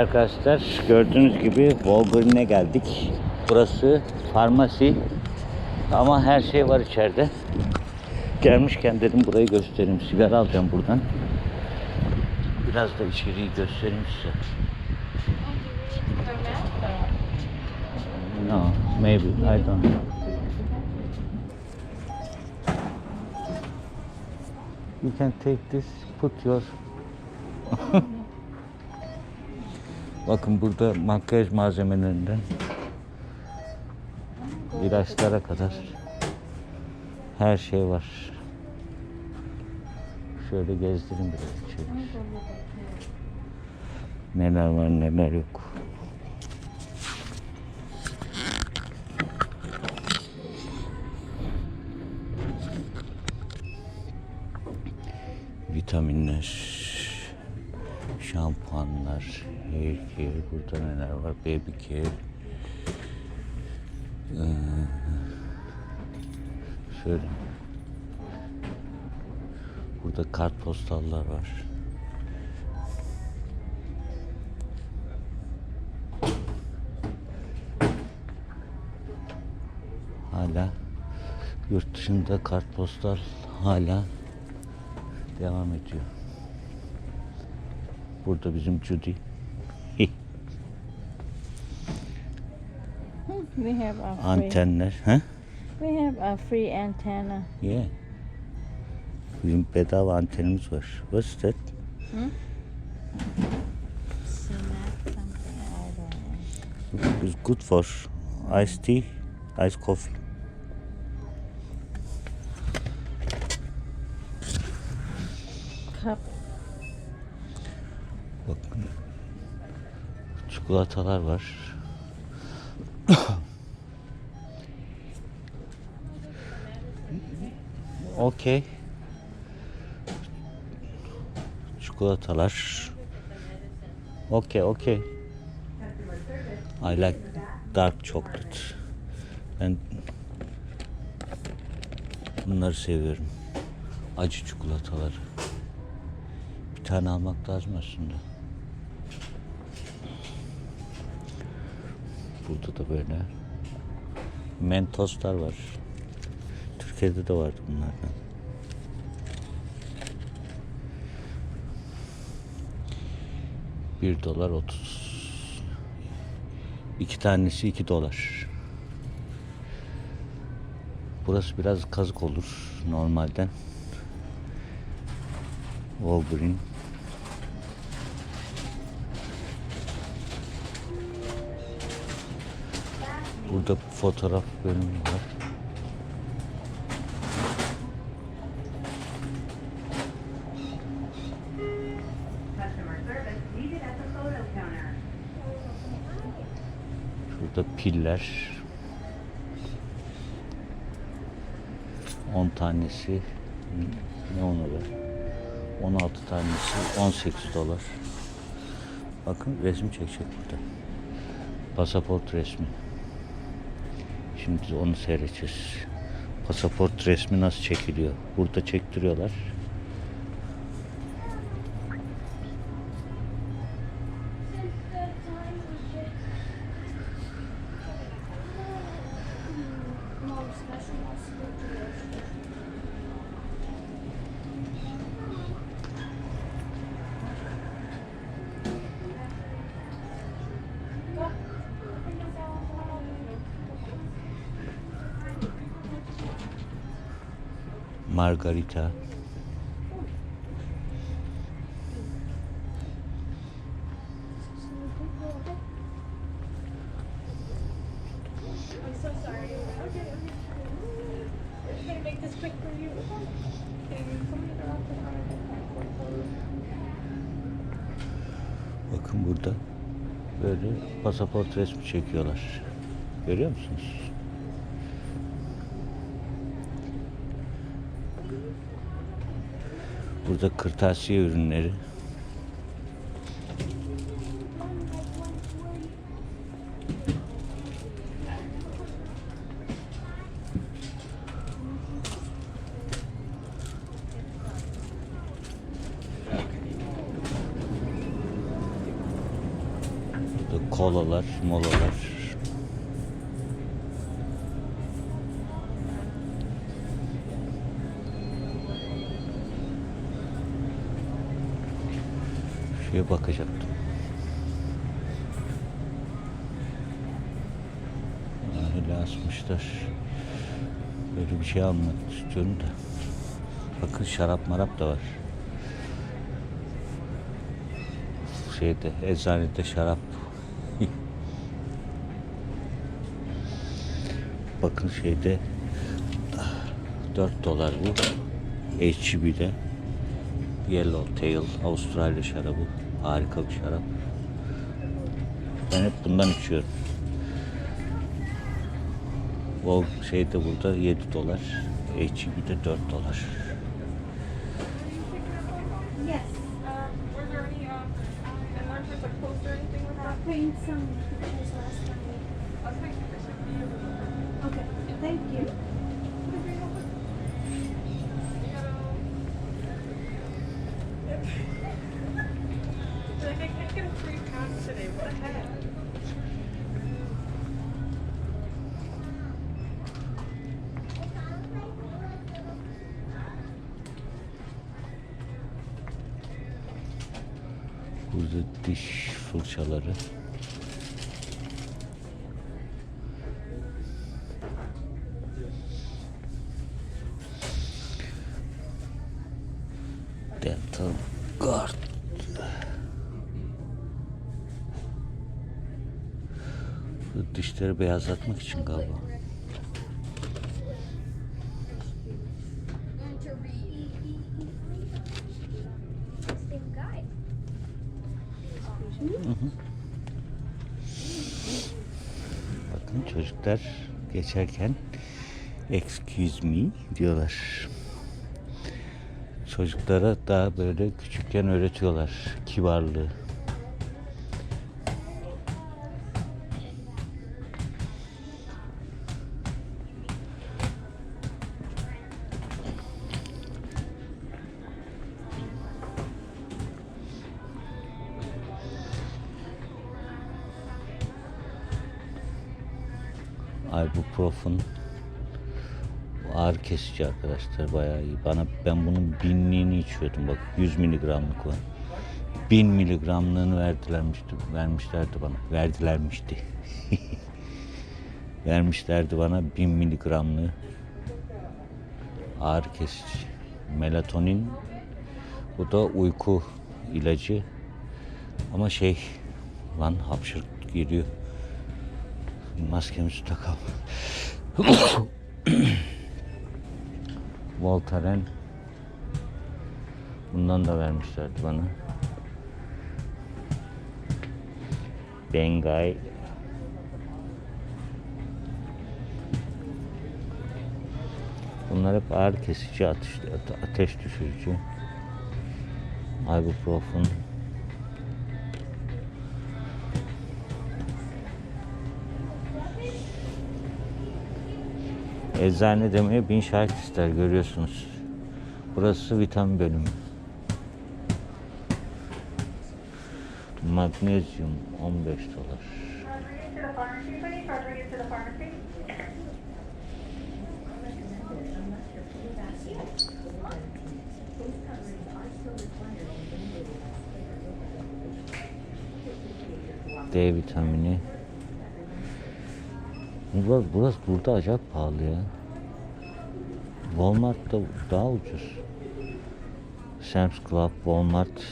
Arkadaşlar gördüğünüz gibi Wolverine'e geldik. Burası farmasi ama her şey var içeride. Gelmişken dedim burayı göstereyim. Sigara alacağım buradan. Biraz da içeriği göstereyim size. No, maybe. I don't know. You can take this, put your... Bakın burada makyaj malzemelerinden ilaçlara kadar her şey var. Şöyle gezdireyim biraz içeri. Neler var neler yok. Vitaminler, şampuanlar, hair care, burada neler var? Baby care. Ee, şöyle. Burada kartpostallar var. Hala yurt dışında kartpostal hala devam ediyor. Burada bizim Judy. We have a free. Antenler. Ha? We have a free antenna. Yeah. Bizim bedava antenimiz var. What's that? Know. It's good for iced tea, iced coffee. Cup. Bakın. Çikolatalar var. Okey. Çikolatalar. Okey, okey. I like dark chocolate. Ben bunları seviyorum. Acı çikolataları. Bir tane almak lazım aslında. Burada da böyle mentoslar var. Türkiye'de de vardı bunlardan. Bir dolar otuz. İki tanesi iki dolar. Burası biraz kazık olur normalden. Wolverine. Burada fotoğraf bölümü var. Burada piller. 10 tanesi ne onu be? 16 tanesi 18 dolar. Bakın resim çekecek burada. Pasaport resmi. Şimdi onu seyredeceğiz. Pasaport resmi nasıl çekiliyor? Burada çektiriyorlar. The Bakın burada böyle pasaport resmi çekiyorlar. Görüyor musunuz? Burada kırtasiye ürünleri. Burada kolalar, molalar. Bakacaktım. Öyle asmışlar. Böyle bir şey almak istiyorum da. Bakın şarap marap da var. Şeyde, eczanede şarap. Bakın şeyde 4 dolar bu. HB'de Yellow Tail Avustralya şarabı. Harika bir şarap. Ben hep bundan içiyorum. O şeyde burada 7 dolar. HB'de 4 dolar. Yes. Burada diş fırçaları. Dental guard. Bu dişleri beyazlatmak için galiba. Bakın çocuklar geçerken excuse me diyorlar. Çocuklara daha böyle küçükken öğretiyorlar kibarlığı. Ibuprofen Bu ağrı kesici arkadaşlar bayağı iyi. Bana ben bunun binliğini içiyordum bak 100 miligramlık var. 1000 miligramlığını verdilermişti, vermişlerdi bana. Verdilermişti. vermişlerdi bana 1000 miligramlığı ağrı kesici. Melatonin bu da uyku ilacı. Ama şey lan hapşırık geliyor. Maskemizi takalım. Voltaren bundan da vermişlerdi bana. Bengay Bunlar hep ağrı kesici, ateş, ateş düşürücü. Ibuprofen. Eczane demeye bin şahit ister görüyorsunuz. Burası vitamin bölümü. Magnezyum 15 dolar. Rodriguez to the pharmacy, please. Rodriguez to the pharmacy. D vitamini. Burası, burası burada acayip pahalı ya. Walmart'ta daha ucuz. Sam's Club, Walmart.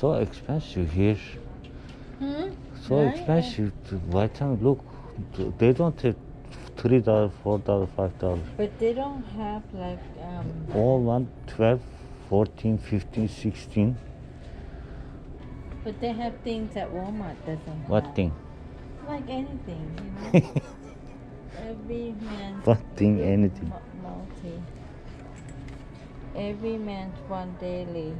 So expensive here. Hmm? So Yeah, expensive. to Vitamin, look, they don't have three dollar, four dollar, five dollar. But they don't have like um All one 12, 14, 15, 16. but they have things that Walmart doesn't What have. thing? Like anything, you know. Every man What thing? Anything? multi. Every man's one daily.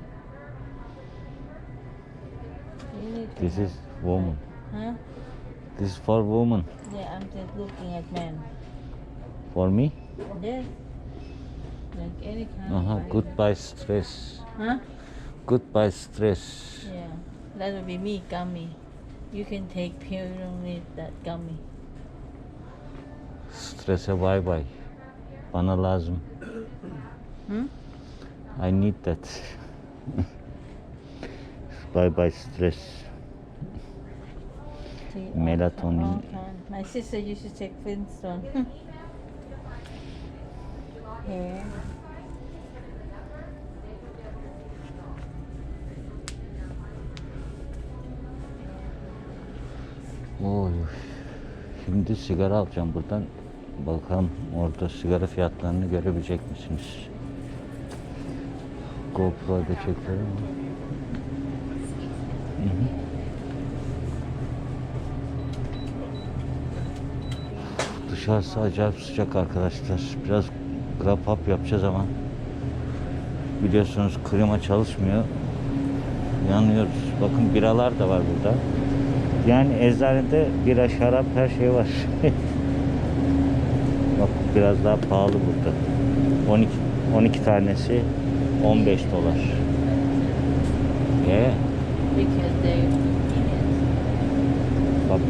You need to This is woman. Huh? This is for woman. Yeah, I'm just looking at men. For me? Yes. Like any kind Aha, of uh-huh, goodbye stress. Huh? Goodbye stress. Yeah. That would be me, gummy. You can take pill, you don't need that gummy. Strese eh, bay bay. Bana lazım. Hı? Hmm? I need that. bye bye stress. Melatonin. My sister used to take Flintstone. yeah. Oy. Şimdi sigara alacağım buradan. Bakalım orada sigara fiyatlarını görebilecek misiniz? GoPro'da çekiyorum. Hı hı. Dışarısı acayip sıcak arkadaşlar. Biraz wrap up yapacağız ama biliyorsunuz klima çalışmıyor. Yanıyoruz. Bakın biralar da var burada. Yani eczanede bira, şarap her şey var. Bak biraz daha pahalı burada. 12 12 tanesi 15 dolar. Because they Bak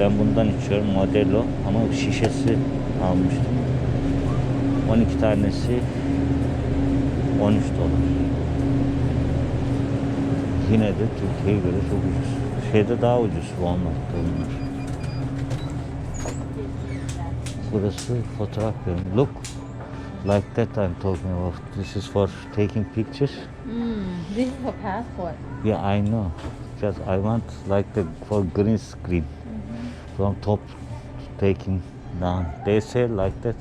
ben bundan içiyorum Modelo ama şişesi almıştım. 12 tanesi 13 dolar. Yine de Türkiye'ye göre çok ucuz. Şeyde daha ucuz Walmart'ta bunlar. Burası fotoğraf bölümü. Look, like that I'm talking about. This is for taking pictures. Mm, this is for passport. Yeah, I know. Just I want like the for green screen from top taking down. They say like that.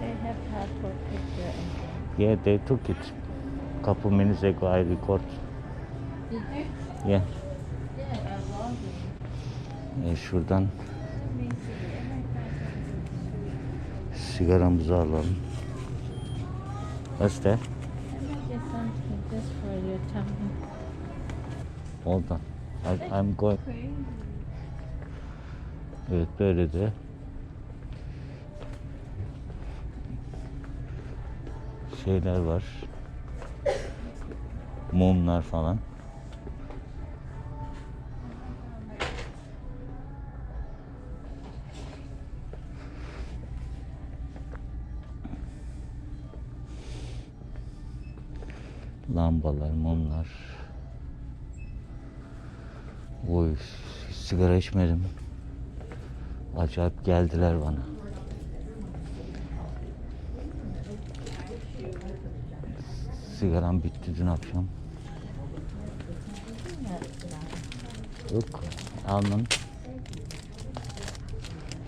They have passport picture and Yeah, they took it. Couple minutes ago I record. Did you? Yeah. E, şuradan sigaramızı alalım. What's that? Hold on. I, I'm going. Evet böyle de. Şeyler var. Mumlar falan. Lambalar, mumlar. Oy, sigara içmedim. Acayip geldiler bana. Sigaram bitti dün akşam. Yok, almam.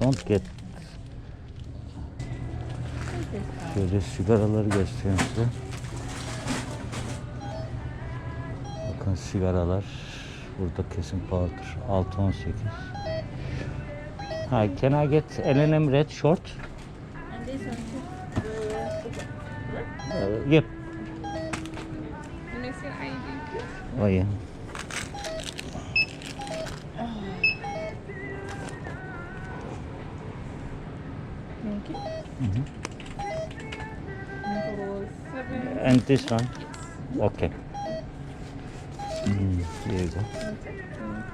Don't get. Şöyle sigaraları göstereyim size. Bakın sigaralar burada kesin pahalıdır. 6.18. Hi, can I get L&M Red Short? And this one too. Uh, yep. And I said Oh yeah. Thank you. Number seven. And this one? Okay. Mm, here you go.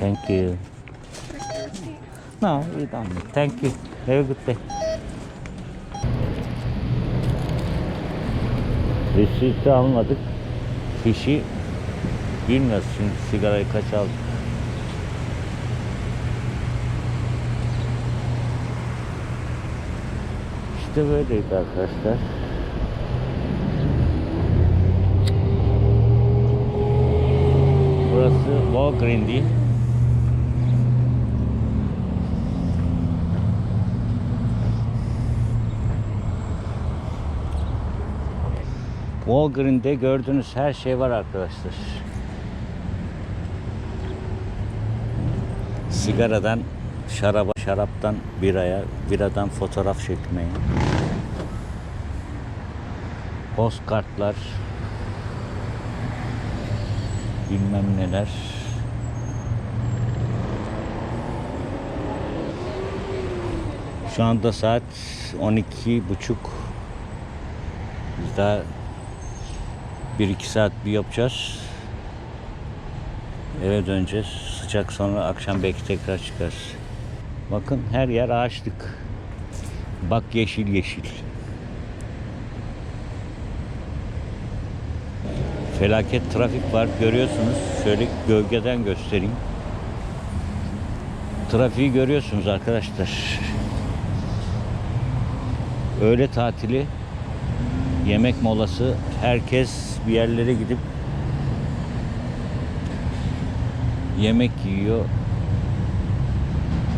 Thank you. No, you don't. Thank you. Have a good day. Resiti almadık. Fişi bilmiyoruz şimdi sigarayı kaç aldık. İşte böyleydi arkadaşlar. Burası Walgreen'di. Walgreen'de gördüğünüz her şey var arkadaşlar. Sigaradan şaraba, şaraptan biraya, biradan fotoğraf çekmeye. Postkartlar. bilmem neler. Şu anda saat 12 buçuk. Biz daha bir iki saat bir yapacağız. Eve döneceğiz. Sıcak sonra akşam belki tekrar çıkarız. Bakın her yer ağaçlık. Bak yeşil yeşil. Felaket trafik var görüyorsunuz. Şöyle gölgeden göstereyim. Trafiği görüyorsunuz arkadaşlar. Öğle tatili, yemek molası, herkes bir yerlere gidip yemek yiyor.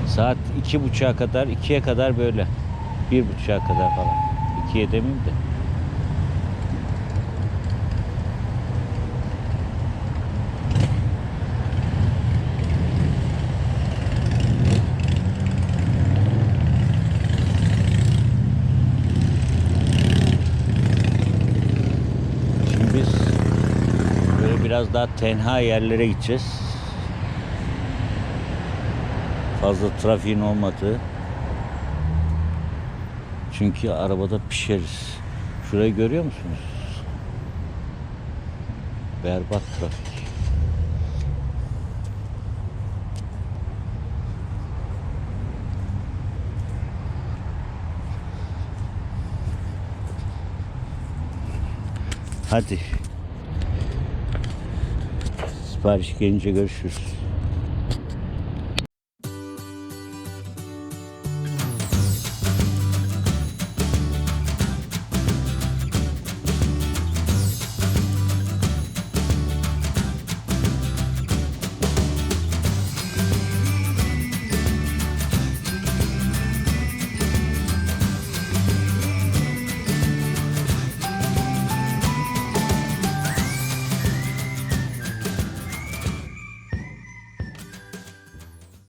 Saat iki buçuğa kadar, ikiye kadar böyle. Bir buçuğa kadar falan. İkiye demeyeyim de. Şimdi biz böyle biraz daha tenha yerlere gideceğiz. Fazla trafiğin olmadığı. Çünkü arabada pişeriz. Şurayı görüyor musunuz? Berbat trafik. Hadi. Sipariş gelince görüşürüz.